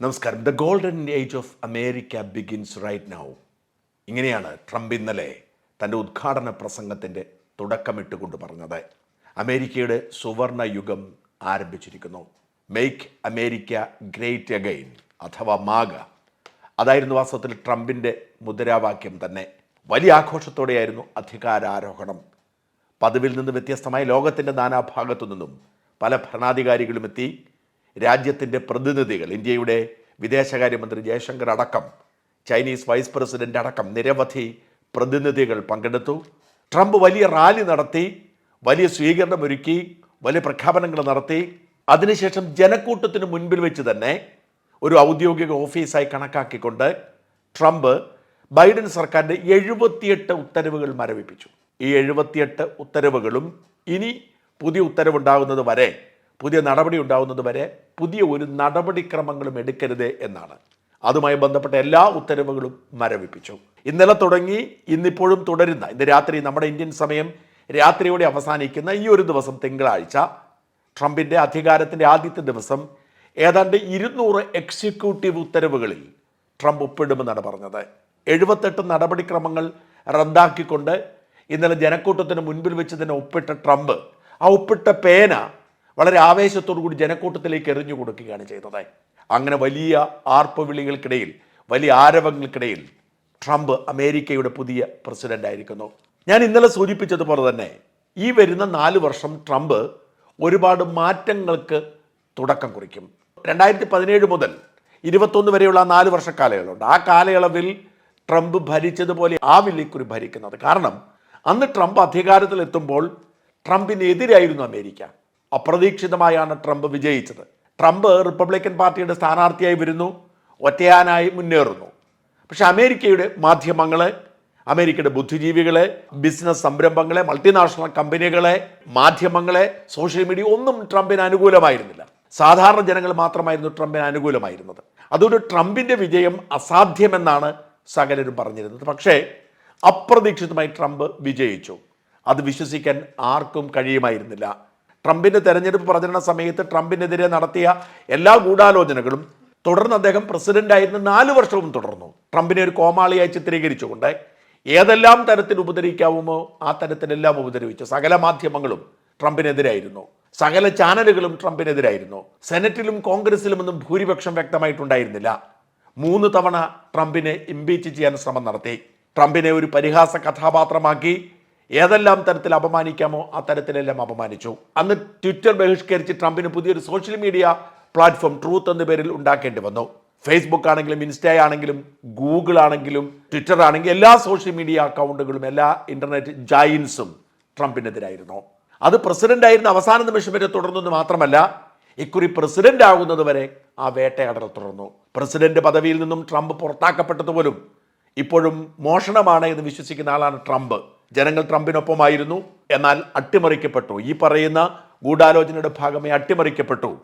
നമസ്കാരം. The golden age of America begins right now ഇങ്ങനെയാണ് Trump ഇന്നലെ തന്റെ ഉദ്ഘാടന പ്രസംഗത്തിന്റെ തുടക്കമിട്ടുകൊണ്ട് പറഞ്ഞത്. അമേരിക്കയുടെ സുവർണ യുഗം ആരംഭിച്ചിരിക്കുന്നു. മെയ്ക്ക് അമേരിക്ക ഗ്രേറ്റ് അഗൈൻ അഥവാ മാഗ. അതായിരുന്നു വാസ്തവത്തിൽ ട്രംപിന്റെ മുദ്രാവാക്യം തന്നെ. വലിയ ആഘോഷത്തോടെയായിരുന്നു അധികാരാരോഹണം. പതിവിൽ നിന്ന് വ്യത്യസ്തമായി ലോകത്തിന്റെ നാനാഭാഗത്തു നിന്നും പല ഭരണാധികാരികളും എത്തി. രാജ്യത്തിന്റെ പ്രതിനിധികൾ ഇന്ത്യയുടെ വിദേശകാര്യമന്ത്രി ജയശങ്കർ അടക്കം ചൈനീസ് വൈസ് പ്രസിഡന്റ് അടക്കം നിരവധി പ്രതിനിധികൾ പങ്കെടുത്തു. ട്രംപ് വലിയ റാലി നടത്തി വലിയ സ്വീകരണം ഒരുക്കി വലിയ പ്രഖ്യാപനങ്ങൾ നടത്തി. അതിനുശേഷം ജനക്കൂട്ടത്തിന് മുൻപിൽ വെച്ച് തന്നെ ഒരു ഔദ്യോഗിക ഓഫീസായി കണക്കാക്കിക്കൊണ്ട് ട്രംപ് ബൈഡൻ സർക്കാരിന്റെ എഴുപത്തിയെട്ട് ഉത്തരവുകൾ മരവിപ്പിച്ചു. ഈ എഴുപത്തിയെട്ട് ഉത്തരവുകളും ഇനി പുതിയ ഉത്തരവുണ്ടാകുന്നത് വരെ പുതിയ നടപടി ഉണ്ടാകുന്നത് വരെ പുതിയ ഒരു നടപടിക്രമങ്ങളും എടുക്കരുത് എന്നാണ്. അതുമായി ബന്ധപ്പെട്ട എല്ലാ ഉത്തരവുകളും മരവിപ്പിച്ചു. ഇന്നലെ തുടങ്ങി ഇന്നിപ്പോഴും തുടരുന്ന ഇന്ന് രാത്രി നമ്മുടെ ഇന്ത്യൻ സമയം രാത്രിയോടെ അവസാനിക്കുന്ന ഈ ഒരു ദിവസം തിങ്കളാഴ്ച ട്രംപിന്റെ അധികാരത്തിന്റെ ആദ്യത്തെ ദിവസം ഏതാണ്ട് ഇരുന്നൂറ് എക്സിക്യൂട്ടീവ് ഉത്തരവുകളിൽ ട്രംപ് ഒപ്പിടുമെന്നാണ് പറഞ്ഞത്. എഴുപത്തെട്ട് നടപടിക്രമങ്ങൾ റദ്ദാക്കിക്കൊണ്ട് ഇന്നലെ ജനക്കൂട്ടത്തിന് മുൻപിൽ വെച്ച് തന്നെ ഒപ്പിട്ട ട്രംപ് ആ ഒപ്പിട്ട പേന വളരെ ആവേശത്തോടു കൂടി ജനക്കൂട്ടത്തിലേക്ക് എറിഞ്ഞു കൊടുക്കുകയാണ് ചെയ്തത്. അങ്ങനെ വലിയ ആർപ്പവിളികൾക്കിടയിൽ വലിയ ആരവങ്ങൾക്കിടയിൽ ട്രംപ് അമേരിക്കയുടെ പുതിയ പ്രസിഡന്റ് ആയിരിക്കുന്നു. ഞാൻ ഇന്നലെ സൂചിപ്പിച്ചതുപോലെ തന്നെ ഈ വരുന്ന നാല് വർഷം ട്രംപ് ഒരുപാട് മാറ്റങ്ങൾക്ക് തുടക്കം കുറിക്കും. രണ്ടായിരത്തി പതിനേഴ് മുതൽ ഇരുപത്തൊന്ന് വരെയുള്ള നാല് വർഷ കാലയളവുണ്ട് ആ കാലയളവിൽ ട്രംപ് ഭരിച്ചതുപോലെ ആവില്ല ഇക്കുറി ഭരിക്കുന്നത്. കാരണം അന്ന് ട്രംപ് അധികാരത്തിലെത്തുമ്പോൾ ട്രംപിനെതിരായിരുന്നു അമേരിക്ക. അപ്രതീക്ഷിതമായാണ് ട്രംപ് വിജയിച്ചത്. ട്രംപ് റിപ്പബ്ലിക്കൻ പാർട്ടിയുടെ സ്ഥാനാർത്ഥിയായി വരുന്നു ഒറ്റയാനായി മുന്നേറുന്നു. പക്ഷെ അമേരിക്കയുടെ മാധ്യമങ്ങളെ അമേരിക്കയുടെ ബുദ്ധിജീവികളെ ബിസിനസ് സംരംഭങ്ങളെ മൾട്ടിനാഷണൽ കമ്പനികളെ മാധ്യമങ്ങളെ സോഷ്യൽ മീഡിയ ഒന്നും ട്രംപിന് അനുകൂലമായിരുന്നില്ല. സാധാരണ ജനങ്ങൾ മാത്രമായിരുന്നു ട്രംപിന് അനുകൂലമായിരുന്നത്. അതൊരു ട്രംപിന്റെ വിജയം അസാധ്യമെന്നാണ് സകലരും പറഞ്ഞിരുന്നത്. പക്ഷേ അപ്രതീക്ഷിതമായി ട്രംപ് വിജയിച്ചു. അത് വിശ്വസിക്കാൻ ആർക്കും കഴിയുമായിരുന്നില്ല. ട്രംപിന്റെ തെരഞ്ഞെടുപ്പ് പ്രചരണ സമയത്ത് ട്രംപിനെതിരെ നടത്തിയ എല്ലാ ഗൂഢാലോചനകളും തുടർന്ന് അദ്ദേഹം പ്രസിഡന്റായിരുന്ന നാല് വർഷവും തുടർന്നു. ട്രംപിനെ ഒരു കോമാളിയായി ചിത്രീകരിച്ചുകൊണ്ട് ഏതെല്ലാം തരത്തിൽ ഉപദ്രവിക്കാവുമോ ആ തരത്തിലെല്ലാം ഉപദ്രവിച്ചു. സകല മാധ്യമങ്ങളും ട്രംപിനെതിരായിരുന്നു. സകല ചാനലുകളും ട്രംപിനെതിരായിരുന്നു. സെനറ്റിലും കോൺഗ്രസിലും ഒന്നും ഭൂരിപക്ഷം വ്യക്തമായിട്ടുണ്ടായിരുന്നില്ല. മൂന്ന് തവണ ട്രംപിനെ ഇംപീച്ച് ചെയ്യാൻ ശ്രമം നടത്തി. ട്രംപിനെ ഒരു പരിഹാസ കഥാപാത്രമാക്കി ഏതെല്ലാം തരത്തിൽ അപമാനിക്കാമോ ആ തരത്തിലെല്ലാം അപമാനിച്ചു. അന്ന് ട്വിറ്റർ ബഹിഷ്കരിച്ച് ട്രംപിന് പുതിയൊരു സോഷ്യൽ മീഡിയ പ്ലാറ്റ്ഫോം ട്രൂത്ത് എന്ന പേരിൽ ഉണ്ടാക്കേണ്ടി വന്നു. ഫേസ്ബുക്ക് ആണെങ്കിലും ഇൻസ്റ്റ ആണെങ്കിലും ഗൂഗിൾ ആണെങ്കിലും ട്വിറ്റർ ആണെങ്കിലും എല്ലാ സോഷ്യൽ മീഡിയ അക്കൗണ്ടുകളും എല്ലാ ഇന്റർനെറ്റ് ജൈൻസും ട്രംപിനെതിരായിരുന്നു. അത് പ്രസിഡന്റ് ആയിരുന്ന അവസാന നിമിഷം വരെ തുടർന്നെന്ന് മാത്രമല്ല ഇക്കുറി പ്രസിഡന്റ് ആകുന്നത് വരെ ആ വേട്ടയാടൽ തുടർന്നു. പ്രസിഡന്റ് പദവിയിൽ നിന്നും ട്രംപ് പുറത്താക്കപ്പെട്ടതുപോലും ഇപ്പോഴും മോഷണമാണ് എന്ന് വിശ്വസിക്കുന്ന ആളാണ് ട്രംപ്. ജനങ്ങൾ ട്രംപിനൊപ്പമായിരുന്നു. എന്നാൽ അട്ടിമറിക്കപ്പെട്ടു. ഈ പറയുന്ന ഗൂഢാലോചനയുടെ ഭാഗമായി അട്ടിമറിക്കപ്പെട്ടു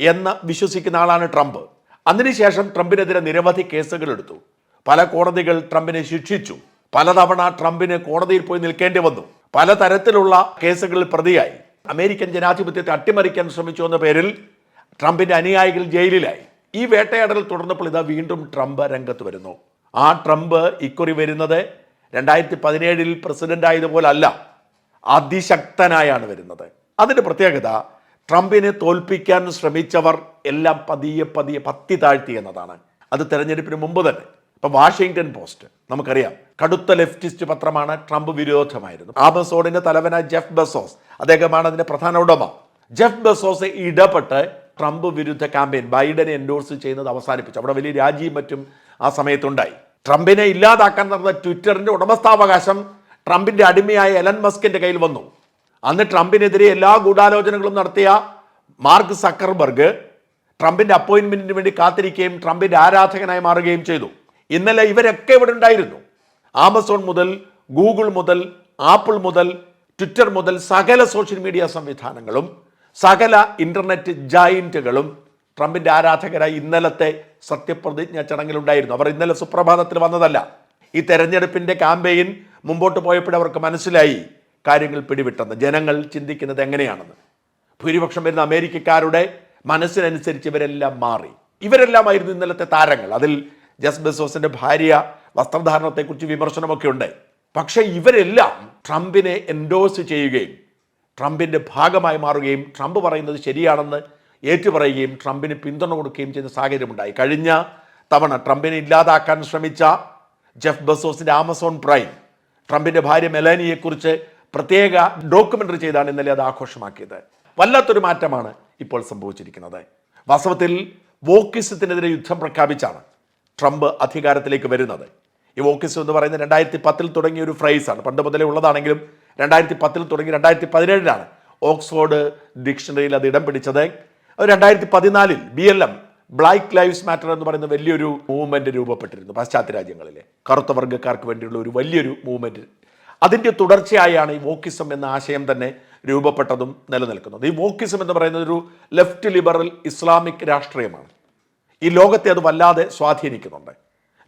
എന്ന് വിശ്വസിക്കുന്ന ആളാണ് ട്രംപ്. അതിനുശേഷം ട്രംപിനെതിരെ നിരവധി കേസുകൾ എടുത്തു. പല കോടതികൾ ട്രംപിനെ ശിക്ഷിച്ചു. പലതവണ ട്രംപിന് കോടതിയിൽ പോയി നിൽക്കേണ്ടി വന്നു. പലതരത്തിലുള്ള കേസുകളിൽ പ്രതിയായി. അമേരിക്കൻ ജനാധിപത്യത്തെ അട്ടിമറിക്കാൻ ശ്രമിച്ചു എന്ന പേരിൽ ട്രംപിന്റെ അനുയായികൾ ജയിലിലായി. ഈ വേട്ടയാടൽ തുടർന്നപ്പോൾ ഇതാ വീണ്ടും ട്രംപ് രംഗത്ത് വരുന്നു. ആ ട്രംപ് ഇക്കുറി വരുന്നത് രണ്ടായിരത്തി പതിനേഴിൽ പ്രസിഡന്റ് ആയതുപോലല്ല അതിശക്തനായാണ് വരുന്നത്. അതിന്റെ പ്രത്യേകത ട്രംപിനെ തോൽപ്പിക്കാൻ ശ്രമിച്ചവർ എല്ലാം പതിയെ പതിയെ പത്തി താഴ്ത്തി എന്നതാണ്. അത് തെരഞ്ഞെടുപ്പിന് മുമ്പ് തന്നെ. ഇപ്പം വാഷിങ്ടൺ പോസ്റ്റ് നമുക്കറിയാം കടുത്ത ലെഫ്റ്റിസ്റ്റ് പത്രമാണ് ട്രംപ് വിരോധമായിരുന്നു ആമസോണിന്റെ തലവനായ ജെഫ് ബസോസ് അദ്ദേഹമാണ് അതിന്റെ പ്രധാന ഉടമ. ജെഫ് ബസോസ് ഇടപെട്ട് ട്രംപ് വിരുദ്ധ ക്യാമ്പയിൻ ബൈഡനെ എൻഡോഴ്സ് ചെയ്യുന്നത് അവസാനിപ്പിച്ചു. അവിടെ വലിയ രാജിയും മറ്റും ആ സമയത്തുണ്ടായി. ട്രംപിനെ ഇല്ലാതാക്കാൻ നടന്ന ട്വിറ്ററിന്റെ ഉടമസ്ഥാവകാശം ട്രംപിന്റെ അടിമയായ എലൻ മസ്കിന്റെ കയ്യിൽ വന്നു. അന്ന് ട്രംപിനെതിരെ എല്ലാ ഗൂഢാലോചനകളും നടത്തിയ മാർക്ക് സക്കർബർഗ് ട്രംപിന്റെ അപ്പോയിന്റ്മെന്റിന് വേണ്ടി കാത്തിരിക്കുകയും ട്രംപിന്റെ ആരാധകനായി മാറുകയും ചെയ്തു. ഇന്നലെ ഇവരൊക്കെ ഇവിടെ ഉണ്ടായിരുന്നു. ആമസോൺ മുതൽ ഗൂഗിൾ മുതൽ ആപ്പിൾ മുതൽ ട്വിറ്റർ മുതൽ സകല സോഷ്യൽ മീഡിയ സംവിധാനങ്ങളും സകല ഇന്റർനെറ്റ് ജൈന്റുകളും ട്രംപിന്റെ ആരാധകരായി ഇന്നലത്തെ സത്യപ്രതിജ്ഞ ചടങ്ങിലുണ്ടായിരുന്നു. അവർ ഇന്നലെ സുപ്രഭാതത്തിൽ വന്നതല്ല. ഈ തെരഞ്ഞെടുപ്പിന്റെ ക്യാമ്പയിൻ മുമ്പോട്ട് പോയപ്പോൾ അവർക്ക് മനസ്സിലായി കാര്യങ്ങൾ പിടിവിട്ടെന്ന്. ജനങ്ങൾ ചിന്തിക്കുന്നത് എങ്ങനെയാണെന്ന്. ഭൂരിപക്ഷം വരുന്ന അമേരിക്കക്കാരുടെ മനസ്സിനനുസരിച്ച് ഇവരെല്ലാം മാറി. ഇവരെല്ലാമായിരുന്നു ഇന്നലത്തെ താരങ്ങൾ. അതിൽ ജസ് ബെസോസിന്റെ ഭാര്യ വസ്ത്രധാരണത്തെക്കുറിച്ച് വിമർശനമൊക്കെ ഉണ്ട് പക്ഷേ ഇവരെല്ലാം ട്രംപിനെ എൻഡോസ് ചെയ്യുകയും ട്രംപിന്റെ ഭാഗമായി മാറുകയും ട്രംപ് പറയുന്നത് ശരിയാണെന്ന് ഏറ്റുപറയുകയും ട്രംപിന് പിന്തുണ കൊടുക്കുകയും ചെയ്യുന്ന സാഹചര്യമുണ്ടായി. കഴിഞ്ഞ തവണ ട്രംപിനെ ഇല്ലാതാക്കാൻ ശ്രമിച്ച ജെഫ് ബസോസിന്റെ ആമസോൺ പ്രൈം ട്രംപിന്റെ ഭാര്യ മെലാനിയെക്കുറിച്ച് പ്രത്യേക ഡോക്യുമെന്ററി ചെയ്താണ് ഇന്നലെ അത് ആഘോഷമാക്കിയത്. വല്ലാത്തൊരു മാറ്റമാണ് ഇപ്പോൾ സംഭവിച്ചിരിക്കുന്നത്. വാസ്തവത്തിൽ വോക്കിസത്തിനെതിരെ യുദ്ധം പ്രഖ്യാപിച്ചാണ് ട്രംപ് അധികാരത്തിലേക്ക് വരുന്നത്. ഈ വോക്കിസം എന്ന് പറയുന്നത് രണ്ടായിരത്തി പത്തിൽ തുടങ്ങിയ ഒരു ഫ്രൈസാണ്. പണ്ട് മുതലേ ഉള്ളതാണെങ്കിലും രണ്ടായിരത്തി പത്തിൽ തുടങ്ങി രണ്ടായിരത്തി പതിനേഴിലാണ് ഓക്സ്ഫോർഡ് ഡിക്ഷണറിയിൽ അത് ഇടം പിടിച്ചത്. രണ്ടായിരത്തി പതിനാലിൽ B L M black lives matter എന്ന് പറയുന്ന വലിയൊരു മൂവ്മെന്റ് രൂപപ്പെട്ടിരുന്നു പാശ്ചാത്യ രാജ്യങ്ങളിലെ. കറുത്ത വർഗക്കാർക്ക് വേണ്ടിയുള്ള ഒരു വലിയൊരു മൂവ്മെന്റ് അതിന്റെ തുടർച്ചയായാണ് ഈ വോക്കിസം എന്ന ആശയം തന്നെ രൂപപ്പെട്ടതും നിലനിൽക്കുന്നത്. ഈ വോക്കിസം എന്ന് പറയുന്നത് ഒരു ലെഫ്റ്റ് ലിബറൽ ഇസ്ലാമിക് രാഷ്ട്രീയമാണ്. ഈ ലോകത്തെ അത് വല്ലാതെ സ്വാധീനിക്കുന്നുണ്ട്.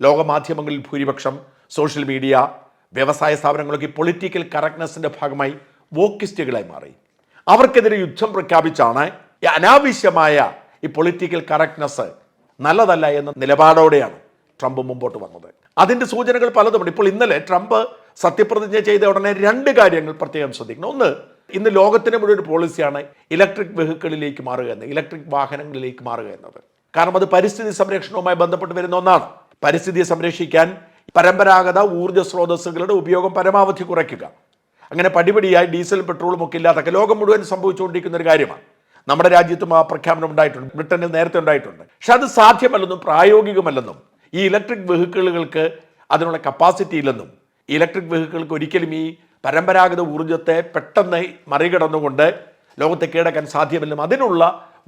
ലോകമാധ്യമങ്ങളിൽ ഭൂരിപക്ഷം സോഷ്യൽ മീഡിയ വ്യവസായ സ്ഥാപനങ്ങളൊക്കെ പൊളിറ്റിക്കൽ കറക്റ്റ്നെസ്സിന്റെ ഭാഗമായി വോക്കിസ്റ്റുകളായി മാറി. അവർക്കെതിരെ യുദ്ധം പ്രഖ്യാപിച്ചാണ് ഈ അനാവശ്യമായ ഈ പൊളിറ്റിക്കൽ കറക്റ്റ്നെസ് നല്ലതല്ല എന്ന നിലപാടോടെയാണ് ട്രംപ് മുമ്പോട്ട് വന്നത്. അതിന്റെ സൂചനകൾ പലതുമുണ്ട്. ഇപ്പോൾ ഇന്നലെ ട്രംപ് സത്യപ്രതിജ്ഞ ചെയ്ത ഉടനെ രണ്ട് കാര്യങ്ങൾ പ്രത്യേകം ശ്രദ്ധിക്കണം. ഒന്ന് ഇന്ന് ലോകത്തിന് മുഴുവൻ പോളിസിയാണ് ഇലക്ട്രിക് വെഹിക്കിളിലേക്ക് മാറുക എന്ന് ഇലക്ട്രിക് വാഹനങ്ങളിലേക്ക് മാറുക എന്നത്. കാരണം അത് പരിസ്ഥിതി സംരക്ഷണവുമായി ബന്ധപ്പെട്ട് വരുന്ന ഒന്നാണ്. പരിസ്ഥിതിയെ സംരക്ഷിക്കാൻ പരമ്പരാഗത ഊർജ സ്രോതസ്സുകളുടെ ഉപയോഗം പരമാവധി കുറയ്ക്കുക. അങ്ങനെ പടിപടിയായി ഡീസലും പെട്രോളും ഒക്കെ ഇല്ലാത്തൊക്കെ ലോകം മുഴുവൻ സംഭവിച്ചുകൊണ്ടിരിക്കുന്ന ഒരു കാര്യമാണ്. നമ്മുടെ രാജ്യത്തും ആ പ്രഖ്യാപനം ഉണ്ടായിട്ടുണ്ട്. ബ്രിട്ടനിൽ നേരത്തെ ഉണ്ടായിട്ടുണ്ട്. പക്ഷെ അത് സാധ്യമല്ലെന്നും പ്രായോഗികമല്ലെന്നും ഈ ഇലക്ട്രിക് വെഹിക്കിളുകൾക്ക് അതിനുള്ള കപ്പാസിറ്റി ഇല്ലെന്നും ഇലക്ട്രിക് വെഹിക്കിൾക്ക് ഒരിക്കലും ഈ പരമ്പരാഗത ഊർജത്തെ പെട്ടെന്ന് മറികടന്നുകൊണ്ട് ലോകത്തെ കീഴടക്കാൻ സാധ്യമല്ലെന്നും അതിനുള്ള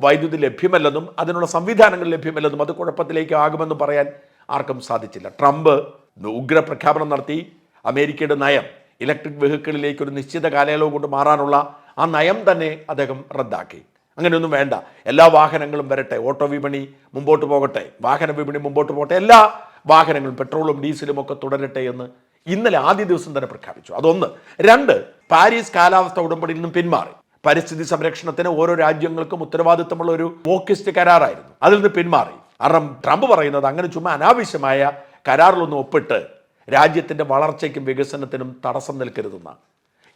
വൈദ്യുതി ലഭ്യമല്ലെന്നും അതിനുള്ള സംവിധാനങ്ങൾ ലഭ്യമല്ലെന്നും അത് കുഴപ്പത്തിലേക്ക് ആകുമെന്നും പറയാൻ ആർക്കും സാധിച്ചില്ല. ട്രംപ് ഉഗ്ര പ്രഖ്യാപനം നടത്തി. അമേരിക്കയുടെ നയം ഇലക്ട്രിക് വെഹിക്കിളിലേക്ക് ഒരു നിശ്ചിത കാലയളവ് കൊണ്ട് മാറാനുള്ള ആ നയം തന്നെ അദ്ദേഹം റദ്ദാക്കി. അങ്ങനെയൊന്നും വേണ്ട. എല്ലാ വാഹനങ്ങളും വരട്ടെ ഓട്ടോ വിപണി മുമ്പോട്ട് പോകട്ടെ വാഹന വിപണി മുമ്പോട്ട് പോകട്ടെ എല്ലാ വാഹനങ്ങളും പെട്രോളും ഡീസലും ഒക്കെ തുടരട്ടെ എന്ന് ഇന്നലെ ആദ്യ ദിവസം തന്നെ പ്രഖ്യാപിച്ചു. അതൊന്ന്. രണ്ട് പാരീസ് കാലാവസ്ഥ ഉടമ്പടിയിൽ നിന്നും പിന്മാറി. പരിസ്ഥിതി സംരക്ഷണത്തിന് ഓരോ രാജ്യങ്ങൾക്കും ഉത്തരവാദിത്തമുള്ള ഒരു മോക്കിസ്റ്റ് കരാറായിരുന്നു. അതിൽ നിന്ന് പിന്മാറി. കാരണം ട്രംപ് പറയുന്നത് അങ്ങനെ ചുമ്മാ അനാവശ്യമായ കരാറിലൊന്നും ഒപ്പിട്ട് രാജ്യത്തിന്റെ വളർച്ചയ്ക്കും വികസനത്തിനും തടസ്സം നിൽക്കരുതെന്നാണ്.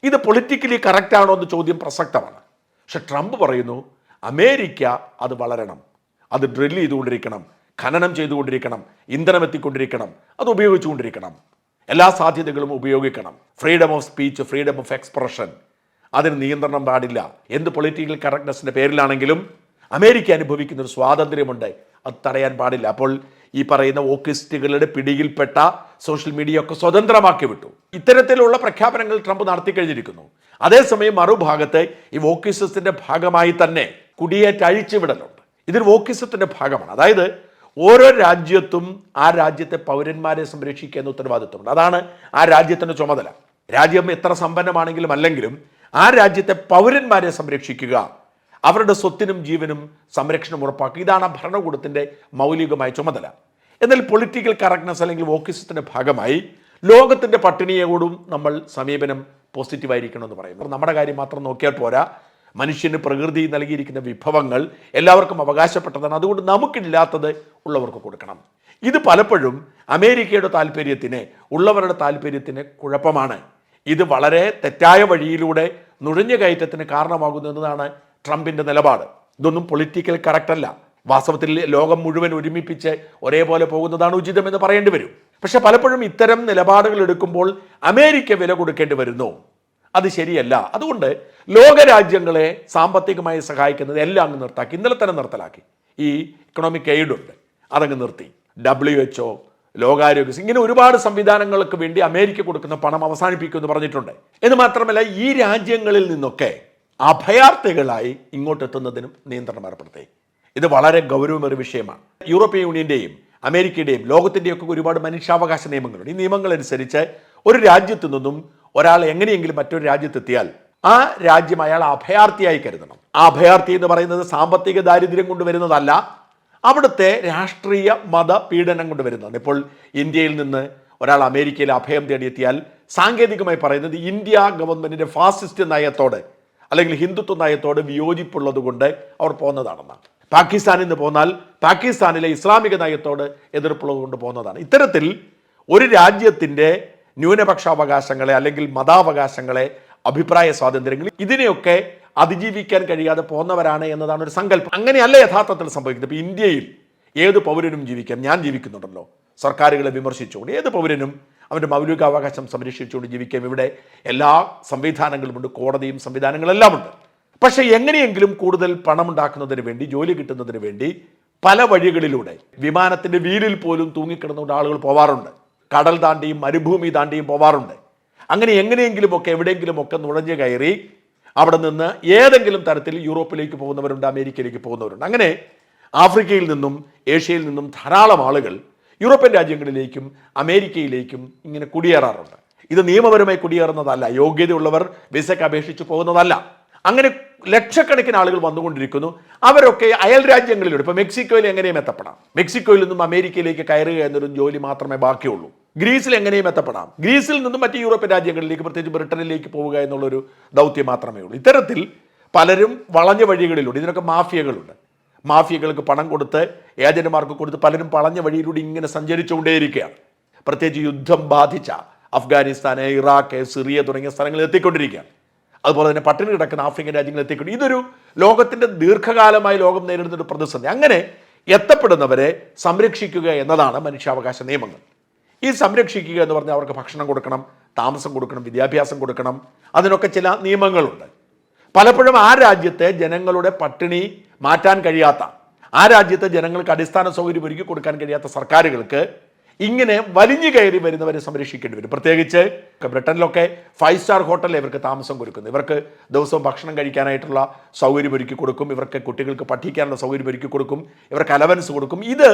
ഇത് പൊളിറ്റിക്കലി കറക്റ്റാണോ എന്ന് ചോദ്യം പ്രസക്തമാണ്. പക്ഷെ ട്രംപ് പറയുന്നു അമേരിക്ക അത് വളരണം. അത് ഡ്രിൽ ചെയ്തുകൊണ്ടിരിക്കണം. ഖനനം ചെയ്തുകൊണ്ടിരിക്കണം. ഇന്ധനം എത്തിക്കൊണ്ടിരിക്കണം. അത് ഉപയോഗിച്ചുകൊണ്ടിരിക്കണം. എല്ലാ സാധ്യതകളും ഉപയോഗിക്കണം. Freedom of speech freedom of expression അതിന് നിയന്ത്രണം പാടില്ല. എന്ത് പൊളിറ്റിക്കൽ കറക്റ്റ്നെസ്സിന്റെ പേരിലാണെങ്കിലും അമേരിക്ക അനുഭവിക്കുന്ന ഒരു സ്വാതന്ത്ര്യമുണ്ട്. അത് തടയാൻ പാടില്ല. അപ്പോൾ ഈ പറയുന്ന ഓക്കിസ്റ്റുകളുടെ പിടിയിൽപ്പെട്ട സോഷ്യൽ മീഡിയ ഒക്കെ സ്വതന്ത്രമാക്കി വിട്ടു. ഇത്തരത്തിലുള്ള പ്രഖ്യാപനങ്ങൾ ട്രംപ് നടത്തി കഴിഞ്ഞിരിക്കുന്നു. അതേസമയം മറുഭാഗത്ത് ഈ വോക്കിസത്തിന്റെ ഭാഗമായി തന്നെ കുടിയേറ്റ അഴിച്ചുവിടലുണ്ട് ഇതൊരു വോക്കിസത്തിന്റെ ഭാഗമാണ്. അതായത് ഓരോ രാജ്യത്തും ആ രാജ്യത്തെ പൗരന്മാരെ സംരക്ഷിക്കുന്ന ഉത്തരവാദിത്വമുണ്ട്. അതാണ് ആ രാജ്യത്തിന്റെ ചുമതല. രാജ്യം എത്ര സമ്പന്നമാണെങ്കിലും അല്ലെങ്കിലും ആ രാജ്യത്തെ പൗരന്മാരെ സംരക്ഷിക്കുക അവരുടെ സ്വത്തിനും ജീവനും സംരക്ഷണം ഉറപ്പാക്കുക. ഇതാണ് ആ ഭരണകൂടത്തിന്റെ മൗലികമായ ചുമതല. എന്നാൽ പൊളിറ്റിക്കൽ കറക്റ്റ്നസ് അല്ലെങ്കിൽ വോക്കിസത്തിന്റെ ഭാഗമായി ലോകത്തിന്റെ പട്ടിണിയോടും നമ്മൾ സമീപനം പോസിറ്റീവായിരിക്കണമെന്ന് എന്ന് പറയും നമ്മുടെ കാര്യം മാത്രം നോക്കിയാൽ പോരാ. മനുഷ്യന് പ്രകൃതി നൽകിയിരിക്കുന്ന വിഭവങ്ങൾ എല്ലാവർക്കും അവകാശപ്പെട്ടതാണ്. അതുകൊണ്ട് നമുക്കില്ലാത്തത് ഉള്ളവർക്ക് കൊടുക്കണം. ഇത് പലപ്പോഴും അമേരിക്കയുടെ താല്പര്യത്തിന് ഉള്ളവരുടെ താല്പര്യത്തിന് കുഴപ്പമാണ്. ഇത് വളരെ തെറ്റായ വഴിയിലൂടെ നുഴഞ്ഞ കയറ്റത്തിന് കാരണമാകുന്നു എന്നതാണ് ട്രംപിന്റെ നിലപാട്. ഇതൊന്നും പൊളിറ്റിക്കൽ കറക്റ്റ് അല്ല. വാസ്തവത്തിൽ ലോകം മുഴുവൻ ഒരുമിപ്പിച്ച് ഒരേപോലെ പോകുന്നതാണ് ഉചിതമെന്ന് പറയേണ്ടി വരും. പക്ഷെ പലപ്പോഴും ഇത്തരം നിലപാടുകൾ എടുക്കുമ്പോൾ അമേരിക്ക വില കൊടുക്കേണ്ടി വരുന്നു. അത് ശരിയല്ല. അതുകൊണ്ട് ലോകരാജ്യങ്ങളെ സാമ്പത്തികമായി സഹായിക്കുന്നത് എല്ലാം അങ്ങ് നിർത്താക്കി ഇന്നലെ തന്നെ നിർത്തലാക്കി. ഈ ഇക്കണോമിക് എയ്ഡ് ഉണ്ട്. അതങ്ങ് നിർത്തി. ഡബ്ല്യു എച്ച് ലോകാരോഗ്യ ഇങ്ങനെ ഒരുപാട് സംവിധാനങ്ങൾക്ക് വേണ്ടി അമേരിക്ക കൊടുക്കുന്ന പണം അവസാനിപ്പിക്കുമെന്ന് പറഞ്ഞിട്ടുണ്ട്. എന്ന് മാത്രമല്ല ഈ രാജ്യങ്ങളിൽ നിന്നൊക്കെ അഭയാർത്ഥികളായി ഇങ്ങോട്ട് എത്തുന്നതിനും നിയന്ത്രണം ഏർപ്പെടുത്തി. ഇത് വളരെ ഗൗരവമേറിയ വിഷയമാണ്. യൂറോപ്യൻ യൂണിയന്റെയും അമേരിക്കയുടെയും ലോകത്തിന്റെയും ഒക്കെ ഒരുപാട് മനുഷ്യാവകാശ നിയമങ്ങളുണ്ട്. ഈ നിയമങ്ങൾ അനുസരിച്ച് ഒരു രാജ്യത്തു നിന്നും ഒരാൾ എങ്ങനെയെങ്കിലും മറ്റൊരു രാജ്യത്തെത്തിയാൽ ആ രാജ്യം അയാൾ അഭയാർത്ഥിയായി കരുതണം. ആ അഭയാർത്ഥി എന്ന് പറയുന്നത് സാമ്പത്തിക ദാരിദ്ര്യം കൊണ്ടുവരുന്നതല്ല അവിടുത്തെ രാഷ്ട്രീയ മത പീഡനം കൊണ്ടുവരുന്നതാണ് ഇപ്പോൾ ഇന്ത്യയിൽ നിന്ന് ഒരാൾ അമേരിക്കയിൽ അഭയം തേടിയെത്തിയാൽ സാങ്കേതികമായി പറയുന്നത് ഇന്ത്യ ഗവൺമെന്റിന്റെ ഫാസിസ്റ്റ് നയത്തോട് അല്ലെങ്കിൽ ഹിന്ദുത്വ നയത്തോട് വിയോജിപ്പുള്ളത് കൊണ്ട് അവർ പോകുന്നതാണെന്നാണ്. പാകിസ്ഥാനിൽ നിന്ന് പോന്നാൽ പാകിസ്ഥാനിലെ ഇസ്ലാമിക നയത്തോട് എതിർപ്പുള്ളത് കൊണ്ട് പോകുന്നതാണ്. ഇത്തരത്തിൽ ഒരു രാജ്യത്തിന്റെ ന്യൂനപക്ഷാവകാശങ്ങളെ അല്ലെങ്കിൽ മതാവകാശങ്ങളെ അഭിപ്രായ സ്വാതന്ത്ര്യങ്ങൾ ഇതിനെയൊക്കെ അതിജീവിക്കാൻ കഴിയാതെ പോകുന്നവരാണ് എന്നതാണ് ഒരു സങ്കല്പം. അങ്ങനെയല്ല യഥാർത്ഥത്തിൽ സംഭവിക്കുന്നത്. ഇപ്പോൾ ഇന്ത്യയിൽ ഏത് പൗരനും ജീവിക്കാം? ഞാൻ ജീവിക്കുന്നുണ്ടല്ലോ. സർക്കാരുകളെ വിമർശിച്ചുകൊണ്ട് ഏത് പൗരനും അവന്റെ മൗലികാവകാശം സംരക്ഷിച്ചുകൊണ്ട് ജീവിക്കാം ഇവിടെ എല്ലാ സംവിധാനങ്ങളുമുണ്ട് കോടതിയും സംവിധാനങ്ങളെല്ലാം ഉണ്ട്. പക്ഷേ എങ്ങനെയെങ്കിലും കൂടുതൽ പണമുണ്ടാക്കുന്നതിന് വേണ്ടി ജോലി കിട്ടുന്നതിന് വേണ്ടി പല വഴികളിലൂടെ വിമാനത്തിന്റെ വീലിൽ പോലും തൂങ്ങിക്കിടന്നുകൊണ്ട് ആളുകൾ പോവാറുണ്ട്. കടൽ താണ്ടിയും മരുഭൂമി താണ്ടിയും പോവാറുണ്ട്. അങ്ങനെ എങ്ങനെയെങ്കിലുമൊക്കെ എവിടെയെങ്കിലുമൊക്കെ നുഴഞ്ഞു കയറി അവിടെ നിന്ന് ഏതെങ്കിലും തരത്തിൽ യൂറോപ്പിലേക്ക് പോകുന്നവരുണ്ട് അമേരിക്കയിലേക്ക് പോകുന്നവരുണ്ട്. അങ്ങനെ ആഫ്രിക്കയിൽ നിന്നും ഏഷ്യയിൽ നിന്നും ധാരാളം ആളുകൾ യൂറോപ്യൻ രാജ്യങ്ങളിലേക്കും അമേരിക്കയിലേക്കും ഇങ്ങനെ കുടിയേറാറുണ്ട്. ഇത് നിയമപരമായി കുടിയേറുന്നതല്ല യോഗ്യതയുള്ളവർ വിസയ്ക്ക് അപേക്ഷിച്ച് പോകുന്നതല്ല. അങ്ങനെ ലക്ഷക്കണക്കിന് ആളുകൾ വന്നുകൊണ്ടിരിക്കുന്നു. അവരൊക്കെ അയൽ രാജ്യങ്ങളിലൂടെ ഇപ്പോൾ മെക്സിക്കോയിൽ എങ്ങനെയും എത്തപ്പെടാം. മെക്സിക്കോയിൽ നിന്നും അമേരിക്കയിലേക്ക് കയറുക എന്നൊരു ജോലി മാത്രമേ ബാക്കിയുള്ളൂ. ഗ്രീസിൽ എങ്ങനെയും എത്തപ്പെടാം. ഗ്രീസിൽ നിന്നും മറ്റ് യൂറോപ്യൻ രാജ്യങ്ങളിലേക്ക് പ്രത്യേകിച്ച് ബ്രിട്ടനിലേക്ക് പോവുക എന്നുള്ളൊരു ദൗത്യം മാത്രമേ ഉള്ളൂ. ഇത്തരത്തിൽ പലരും വളഞ്ഞ വഴികളിലൂടെ ഇതിനൊക്കെ മാഫിയകളുണ്ട്. മാഫിയകൾക്ക് പണം കൊടുത്ത് ഏജന്റുമാർക്ക് കൊടുത്ത് പലരും വളഞ്ഞ വഴിയിലൂടെ ഇങ്ങനെ സഞ്ചരിച്ചുകൊണ്ടേയിരിക്കുകയാണ് പ്രത്യേകിച്ച് യുദ്ധം ബാധിച്ച അഫ്ഗാനിസ്ഥാന് ഇറാഖ് സിറിയ തുടങ്ങിയ സ്ഥലങ്ങളിൽ എത്തിക്കൊണ്ടിരിക്കുകയാണ് അതുപോലെ തന്നെ പട്ടിണി കിടക്കുന്ന ആഫ്രിക്കൻ രാജ്യങ്ങളിൽ എത്തിക്കൊണ്ട് ഇതൊരു ലോകത്തിന്റെ ദീർഘകാലമായി ലോകം നേരിടുന്ന ഒരു പ്രതിസന്ധി. അങ്ങനെ എത്തപ്പെടുന്നവരെ സംരക്ഷിക്കുക എന്നതാണ് മനുഷ്യാവകാശ നിയമങ്ങൾ. ഈ സംരക്ഷിക്കുക എന്ന് പറഞ്ഞാൽ അവർക്ക് ഭക്ഷണം കൊടുക്കണം താമസം കൊടുക്കണം വിദ്യാഭ്യാസം കൊടുക്കണം അതിനൊക്കെ ചില നിയമങ്ങളുണ്ട്. പലപ്പോഴും ആ രാജ്യത്തെ ജനങ്ങളുടെ പട്ടിണി മാറ്റാൻ കഴിയാത്ത ആ രാജ്യത്തെ ജനങ്ങൾക്ക് അടിസ്ഥാന സൗകര്യം ഒരുക്കി കൊടുക്കാൻ കഴിയാത്ത സർക്കാരുകൾക്ക് ഇങ്ങനെ വലിഞ്ഞു കയറി വരുന്നവരെ സംരക്ഷിക്കേണ്ടി വരും. പ്രത്യേകിച്ച് ബ്രിട്ടനിലൊക്കെ ഫൈവ് സ്റ്റാർ ഹോട്ടലിൽ ഇവർക്ക് താമസം കൊടുക്കുന്നു. ഇവർക്ക് ദിവസവും ഭക്ഷണം കഴിക്കാനായിട്ടുള്ള സൗകര്യം ഒരുക്കി കൊടുക്കും. ഇവർക്ക് കുട്ടികൾക്ക് പഠിക്കാനുള്ള സൗകര്യം ഒരുക്കി കൊടുക്കും. ഇവർക്ക് അലവൻസ് കൊടുക്കും. ഇത്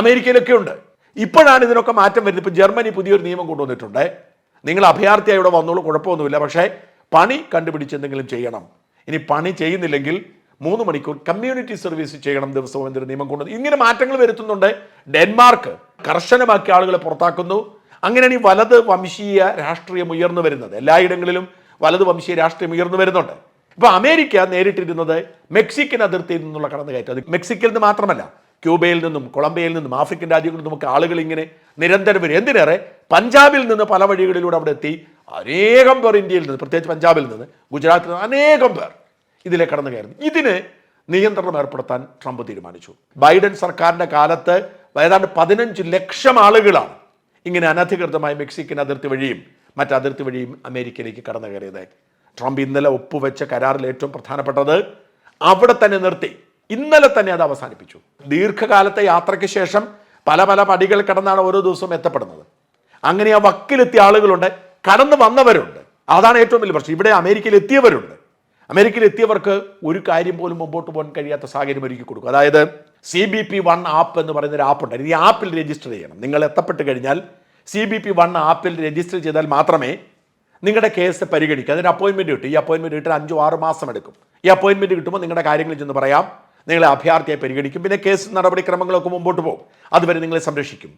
അമേരിക്കയിലൊക്കെ ഉണ്ട്. ഇപ്പോഴാണ് ഇതിനൊക്കെ മാറ്റം വരുന്നത്. ഇപ്പോൾ ജർമ്മനി പുതിയൊരു നിയമം കൊണ്ടുവന്നിട്ടുണ്ട്. നിങ്ങൾ അഭയാർത്ഥിയായി ഇവിടെ വന്നോളൂ കുഴപ്പമൊന്നുമില്ല. പക്ഷേ പണി കണ്ടുപിടിച്ച് എന്തെങ്കിലും ചെയ്യണം. ഇനി പണി ചെയ്യുന്നില്ലെങ്കിൽ മൂന്ന് മണിക്കൂർ കമ്മ്യൂണിറ്റി സർവീസ് ചെയ്യണം ദിവസവും എന്നൊരു നിയമം കൊണ്ടു ഇങ്ങനെ മാറ്റങ്ങൾ വരുത്തുന്നുണ്ട്. ഡെൻമാർക്ക് കർശനമാക്കി ആളുകളെ പുറത്താക്കുന്നു. അങ്ങനെയാണ് ഈ വലത് വംശീയ രാഷ്ട്രീയം ഉയർന്നു വരുന്നത്. എല്ലായിടങ്ങളിലും വലത് വംശീയ രാഷ്ട്രീയം ഉയർന്നു വരുന്നുണ്ട്. ഇപ്പൊ അമേരിക്ക നേരിട്ടിരുന്നത് മെക്സിക്കൻ അതിർത്തിയിൽ നിന്നുള്ള കടന്നുകയറ്റം. അത് മെക്സിക്കിൽ നിന്ന് മാത്രമല്ല ക്യൂബയിൽ നിന്നും കൊളംബിയയിൽ നിന്നും ആഫ്രിക്കൻ രാജ്യങ്ങളിൽ നിന്നും ഒക്കെ ആളുകൾ ഇങ്ങനെ നിരന്തരം വരും. എന്തിനേറെ? പഞ്ചാബിൽ നിന്ന് പല വഴികളിലൂടെ അവിടെ എത്തി. അനേകം പേർ ഇന്ത്യയിൽ നിന്ന് പ്രത്യേകിച്ച് പഞ്ചാബിൽ നിന്ന് ഗുജറാത്തിൽ നിന്ന് അനേകം പേർ ഇതിലെ കടന്നു കയറുന്നു. ഇതിന് നിയന്ത്രണം ഏർപ്പെടുത്താൻ ട്രംപ് തീരുമാനിച്ചു. ബൈഡൻ സർക്കാരിന്റെ കാലത്ത് ഏതാണ്ട് പതിനഞ്ച് ലക്ഷം ആളുകളാണ് ഇങ്ങനെ അനധികൃതമായി മെക്സിക്കൻ അതിർത്തി വഴിയും മറ്റു അതിർത്തി വഴിയും അമേരിക്കയിലേക്ക് കടന്നു കയറിയത്. ട്രംപ് ഇന്നലെ ഒപ്പുവെച്ച കരാറിൽ ഏറ്റവും പ്രധാനപ്പെട്ടത് അവിടെ തന്നെ നിർത്തി ഇന്നലെ തന്നെ അത് അവസാനിപ്പിച്ചു. ദീർഘകാലത്തെ യാത്രയ്ക്ക് ശേഷം പല പല പടികൾ കടന്നാണ് ഓരോ ദിവസവും എത്തപ്പെടുന്നത്. അങ്ങനെ ആ വക്കിലെത്തിയ ആളുകളുണ്ട് കടന്നു വന്നവരുണ്ട്. അതാണ് ഏറ്റവും വലിയ പ്രശ്നം. ഇവിടെ അമേരിക്കയിൽ എത്തിയവരുണ്ട്. അമേരിക്കയിൽ എത്തിയവർക്ക് ഒരു കാര്യം പോലും മുമ്പോട്ട് പോകാൻ കഴിയാത്ത സാഹചര്യം ഒരുക്കി കൊടുക്കും. അതായത് C B P one app എന്ന് പറയുന്ന ഒരു ആപ്പ് ഉണ്ട് ഈ ആപ്പിൽ രജിസ്റ്റർ ചെയ്യണം. നിങ്ങൾ എത്തപ്പെട്ട് കഴിഞ്ഞാൽ സി ബി പി വൺ ആപ്പിൽ രജിസ്റ്റർ ചെയ്താൽ മാത്രമേ നിങ്ങളുടെ കേസ് പരിഗണിക്കുക. അതിന് അപ്പോയിൻമെന്റ് കിട്ടും. ഈ അപ്പോയിൻമെന്റ് കിട്ടാൻ അഞ്ചോ ആറ് മാസം എടുക്കും. ഈ അപ്പോയിൻമെന്റ് കിട്ടുമ്പോൾ നിങ്ങളുടെ കാര്യങ്ങൾ ചെന്ന് പറയാം. നിങ്ങളെ അഭയാർത്ഥിയെ പരിഗണിക്കും. പിന്നെ കേസ് നടപടിക്രമങ്ങളൊക്കെ മുമ്പോട്ട് പോകും. അതുവരെ നിങ്ങളെ സംരക്ഷിക്കും.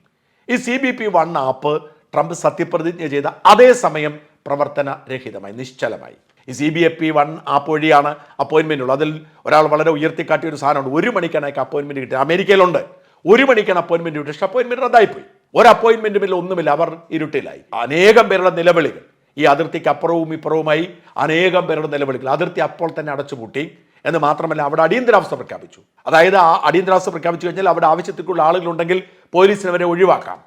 ഈ C B P one app Trump സത്യപ്രതിജ്ഞ ചെയ്ത അതേ സമയം പ്രവർത്തനരഹിതമായി നിശ്ചലമായി. ഈ C B F P one app വഴിയാണ് അപ്പോയിൻമെന്റ് ഉള്ളത്. അതിൽ ഒരാൾ വളരെ ഉയർത്തിക്കാട്ടിയ ഒരു സാധനമുണ്ട്. ഒരു മണിക്കാണ് അയാൾക്ക് അപ്പോയിൻമെന്റ് കിട്ടിയത്. അമേരിക്കയിലുണ്ട്. ഒരു മണിക്കാണ് അപ്പോയിൻമെന്റ് കിട്ടിയത്. പക്ഷേ അപ്പോയിൻമെന്റ് റദ്ദായിപ്പോയി. ഒരു അപ്പോയിൻമെന്റുമില്ല ഒന്നുമില്ല. അവർ ഇരുട്ടിലായി. അനേകം പേരുടെ നിലവിളികൾ ഈ അതിർത്തിക്ക് അപ്പുറവും ഇപ്പുറവുമായി അനേകം പേരുടെ നിലവിളികൾ അതിർത്തി അപ്പോൾ തന്നെ അടച്ചുപൂട്ടി. എന്ന് മാത്രമല്ല അവിടെ അടിയന്തരാവസ്ഥ പ്രഖ്യാപിച്ചു. അതായത് ആ അടിയന്തരാവസ്ഥ പ്രഖ്യാപിച്ചു കഴിഞ്ഞാൽ അവിടെ ആവശ്യത്തിലുള്ള ആളുകളുണ്ടെങ്കിൽ പോലീസിനവരെ ഒഴിവാക്കാം.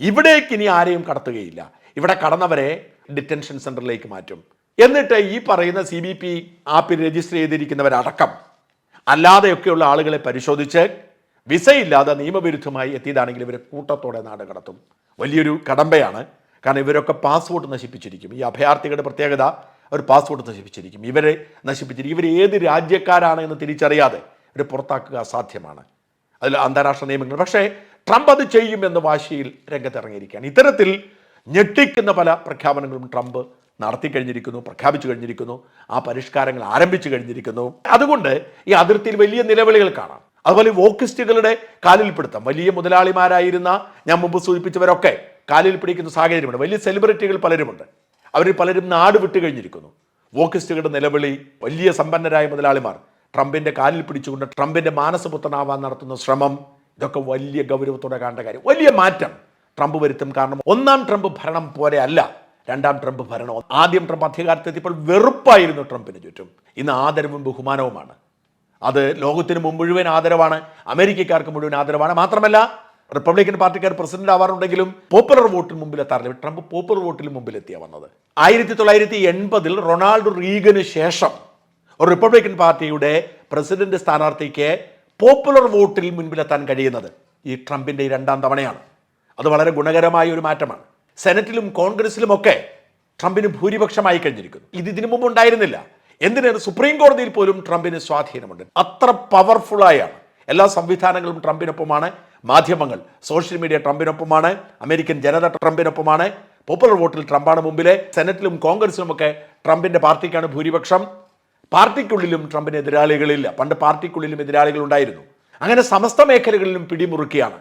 ഇവിടേക്ക് ഇനി ആരെയും കടത്തുകയില്ല. ഇവിടെ കടന്നവരെ ഡിറ്റൻഷൻ സെന്ററിലേക്ക് മാറ്റും. എന്നിട്ട് ഈ പറയുന്ന സി ബി പി ആപ്പിൽ രജിസ്റ്റർ ചെയ്തിരിക്കുന്നവരടക്കം അല്ലാതെയൊക്കെയുള്ള ആളുകളെ പരിശോധിച്ച് വിസയില്ലാതെ നിയമവിരുദ്ധമായി എത്തിയതാണെങ്കിൽ ഇവരെ കൂട്ടത്തോടെ നാട് കടത്തും. വലിയൊരു കടമ്പയാണ്. കാരണം ഇവരൊക്കെ പാസ്പോർട്ട് നശിപ്പിച്ചിരിക്കും. ഈ അഭയാർത്ഥികളുടെ പ്രത്യേകത അവർ പാസ്പോർട്ട് നശിപ്പിച്ചിരിക്കും. ഇവരെ നശിപ്പിച്ചിരിക്കും. ഇവർ ഏത് രാജ്യക്കാരാണ് എന്ന് തിരിച്ചറിയാതെ ഇവർ പുറത്താക്കുക അസാധ്യമാണ്. അതിൽ അന്താരാഷ്ട്ര നിയമങ്ങൾ. പക്ഷേ ട്രംപ് അത് ചെയ്യുമെന്ന വാശിയിൽ രംഗത്തിറങ്ങിയിരിക്കുകയാണ്. ഇത്തരത്തിൽ ഞെട്ടിക്കുന്ന പല പ്രഖ്യാപനങ്ങളും ട്രംപ് നടത്തി കഴിഞ്ഞിരിക്കുന്നു പ്രഖ്യാപിച്ചു കഴിഞ്ഞിരിക്കുന്നു ആ പരിഷ്കാരങ്ങൾ ആരംഭിച്ചു കഴിഞ്ഞിരിക്കുന്നു. അതുകൊണ്ട് ഈ അതിർത്തിയിൽ വലിയ നിലവിളികൾ കാണാം. അതുപോലെ വോക്കിസ്റ്റുകളുടെ കാലിൽ പിടുത്തം വലിയ മുതലാളിമാരായിരുന്ന ഞാൻ മുമ്പ് സൂചിപ്പിച്ചവരൊക്കെ കാലിൽ പിടിക്കുന്ന സാഹചര്യമുണ്ട്. വലിയ സെലിബ്രിറ്റികൾ പലരുമുണ്ട്. അവർ പലരും നാട് വിട്ടു കഴിഞ്ഞിരിക്കുന്നു. വോക്കിസ്റ്റുകളുടെ നിലവിളി വലിയ സമ്പന്നരായ മുതലാളിമാർ. ട്രംപിന്റെ കാലിൽ പിടിച്ചുകൊണ്ട് ട്രംപിന്റെ മാനസപുത്രനാവാൻ നടത്തുന്ന ശ്രമം ഇതൊക്കെ വലിയ ഗൗരവത്തോടെ കാണേണ്ട കാര്യം. വലിയ മാറ്റം ട്രംപ് വരുത്തും കാരണം ഒന്നാം ട്രംപ് ഭരണം പോലെ അല്ല. രണ്ടാം ട്രംപ് ഭരണം. ആദ്യം ട്രംപ് അധികാരത്തെത്തിയപ്പോൾ വെറുപ്പായിരുന്നു ട്രംപിന് ചുറ്റും. ഇന്ന് ആദരവും ബഹുമാനവുമാണ്. അത് ലോകത്തിന് മുഴുവൻ ആദരവാണ്. അമേരിക്കക്കാർക്ക് മുഴുവൻ ആദരവാണ്. മാത്രമല്ല റിപ്പബ്ലിക്കൻ പാർട്ടിക്കാർ പ്രസിഡന്റ് ആവാറുണ്ടെങ്കിലും പോപ്പുലർ വോട്ടിന് മുമ്പിൽ എത്താറില്ല ട്രംപ് പോപ്പുലർ വോട്ടിന് മുമ്പിൽ എത്തിയ വന്നത്. ആയിരത്തി തൊള്ളായിരത്തി എൺപതിൽ റൊണാൾഡോ റീഗന് ശേഷം റിപ്പബ്ലിക്കൻ പാർട്ടിയുടെ പ്രസിഡന്റ് സ്ഥാനാർത്ഥിക്ക് പോപ്പുലർ വോട്ടിൽ മുൻപിലെത്താൻ കഴിയുന്നത് ഈ ട്രംപിന്റെ രണ്ടാം തവണയാണ്. അത് വളരെ ഗുണകരമായ ഒരു മാറ്റമാണ്. സെനറ്റിലും കോൺഗ്രസിലുമൊക്കെ ട്രംപിന് ഭൂരിപക്ഷമായി കഴിഞ്ഞിരിക്കുന്നു. ഇത് ഇതിനു മുമ്പ് ഉണ്ടായിരുന്നില്ല. എന്തിനാണ് സുപ്രീം കോടതിയിൽ പോലും ട്രംപിന് സ്വാധീനമുണ്ട്? അത്ര പവർഫുള്ളായാണ് എല്ലാ സംവിധാനങ്ങളും ട്രംപിനൊപ്പമാണ്. മാധ്യമങ്ങൾ സോഷ്യൽ മീഡിയ ട്രംപിനൊപ്പമാണ്. അമേരിക്കൻ ജനത ട്രംപിനൊപ്പമാണ്. പോപ്പുലർ വോട്ടിൽ ട്രംപാണ് മുമ്പിലെ. സെനറ്റിലും കോൺഗ്രസിലുമൊക്കെ ട്രംപിന്റെ പാർട്ടിക്കാണ് ഭൂരിപക്ഷം. പാർട്ടിക്കുള്ളിലും ട്രംപിന് എതിരാളികളില്ല. പണ്ട് പാർട്ടിക്കുള്ളിലും എതിരാളികൾ ഉണ്ടായിരുന്നു. അങ്ങനെ സമസ്ത മേഖലകളിലും പിടിമുറുക്കിയാണ്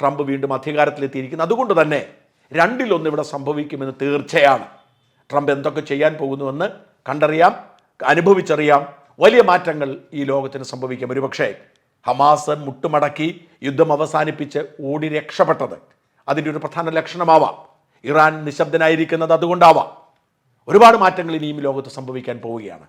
ട്രംപ് വീണ്ടും അധികാരത്തിലെത്തിയിരിക്കുന്നത്. അതുകൊണ്ട് തന്നെ രണ്ടിലൊന്ന് ഇവിടെ സംഭവിക്കുമെന്ന് തീർച്ചയാണ്. ട്രംപ് എന്തൊക്കെ ചെയ്യാൻ പോകുന്നുവെന്ന് കണ്ടറിയാം അനുഭവിച്ചറിയാം. വലിയ മാറ്റങ്ങൾ ഈ ലോകത്തിന് സംഭവിക്കാം. ഒരുപക്ഷേ ഹമാസ് മുട്ടുമടക്കി യുദ്ധം അവസാനിപ്പിച്ച് ഓടി രക്ഷപ്പെട്ടത് അതിന്റെ ഒരു പ്രധാന ലക്ഷണമാവാം. ഇറാൻ നിശബ്ദനായിരിക്കുന്നത് അതുകൊണ്ടാവാം. ഒരുപാട് മാറ്റങ്ങൾ ഇനിയും ലോകത്ത് സംഭവിക്കാൻ പോവുകയാണ്.